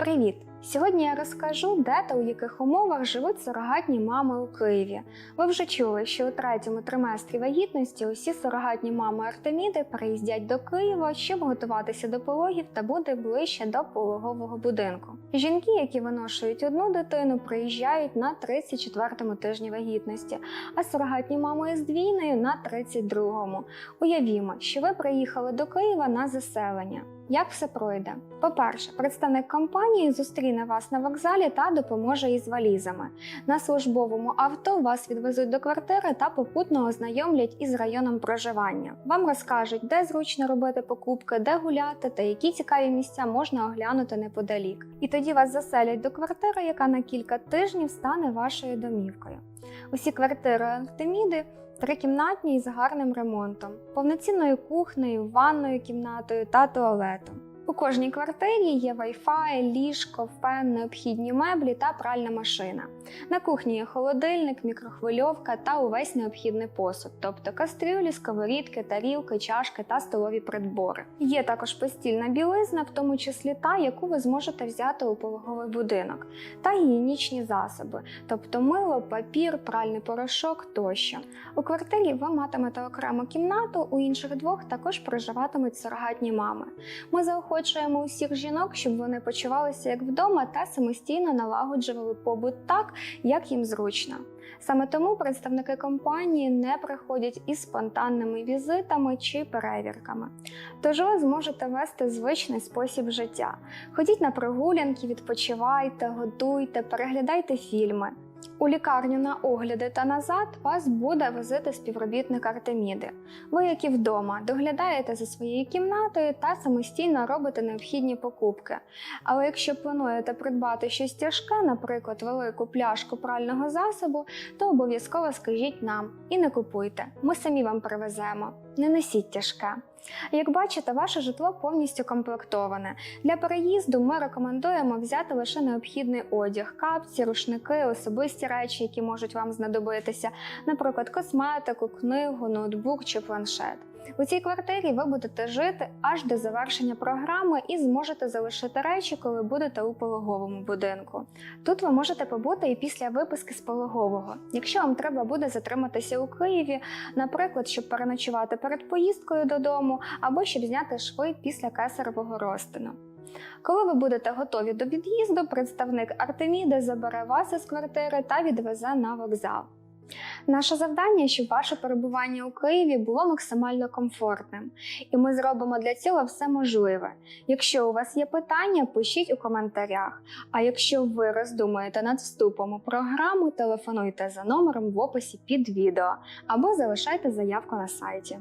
Привіт! Сьогодні я розкажу, де та у яких умовах живуть сурогатні мами у Києві. Ви вже чули, що у третьому триместрі вагітності усі сурогатні мами Артеміди приїздять до Києва, щоб готуватися до пологів та бути ближче до пологового будинку. Жінки, які виношують одну дитину, приїжджають на 34-му тижні вагітності, а сурогатні мами із двійною на 32-му. Уявімо, що ви приїхали до Києва на заселення. Як все пройде? По-перше, представник компанії зустріне вас на вокзалі та допоможе із валізами. На службовому авто вас відвезуть до квартири та попутно ознайомлять із районом проживання. Вам розкажуть, де зручно робити покупки, де гуляти та які цікаві місця можна оглянути неподалік. І тоді вас заселять до квартири, яка на кілька тижнів стане вашою домівкою. Усі квартири Артеміди трикімнатні із гарним ремонтом, повноцінною кухнею, ванною кімнатою та туалетом. У кожній квартирі є Wi-Fi, ліжко, фен, необхідні меблі та пральна машина. На кухні є холодильник, мікрохвильовка та увесь необхідний посуд, тобто кастрюлі, сковорідки, тарілки, чашки та столові придбори. Є також постільна білизна, в тому числі та, яку ви зможете взяти у пологовий будинок, та гігієнічні засоби, тобто мило, папір, пральний порошок тощо. У квартирі ви матимете окрему кімнату, у інших двох також проживатимуть сурогатні мами. Ми заохочуємо усіх жінок, щоб вони почувалися як вдома та самостійно налагоджували побут так, як їм зручно. Саме тому представники компанії не приходять із спонтанними візитами чи перевірками. Тож ви зможете вести звичний спосіб життя. Ходіть на прогулянки, відпочивайте, готуйте, переглядайте фільми. У лікарню на огляди та назад вас буде возити співробітник Артеміди. Ви, як і вдома, доглядаєте за своєю кімнатою та самостійно робите необхідні покупки. Але якщо плануєте придбати щось тяжке, наприклад, велику пляшку прального засобу, то обов'язково скажіть нам і не купуйте. Ми самі вам привеземо. Не носіть тяжке. Як бачите, ваше житло повністю комплектоване. Для переїзду ми рекомендуємо взяти лише необхідний одяг, капці, рушники, особисті речі, які можуть вам знадобитися, наприклад, косметику, книгу, ноутбук чи планшет. У цій квартирі ви будете жити аж до завершення програми і зможете залишити речі, коли будете у пологовому будинку. Тут ви можете побути і після виписки з пологового. Якщо вам треба буде затриматися у Києві, наприклад, щоб переночувати перед поїздкою додому або щоб зняти шви після кесарового розтину. Коли ви будете готові до від'їзду, представник Артеміди забере вас із квартири та відвезе на вокзал. Наше завдання, щоб ваше перебування у Києві було максимально комфортним, і ми зробимо для цього все можливе. Якщо у вас є питання, пишіть у коментарях. А якщо ви роздумуєте над вступом у програму, телефонуйте за номером в описі під відео або залишайте заявку на сайті.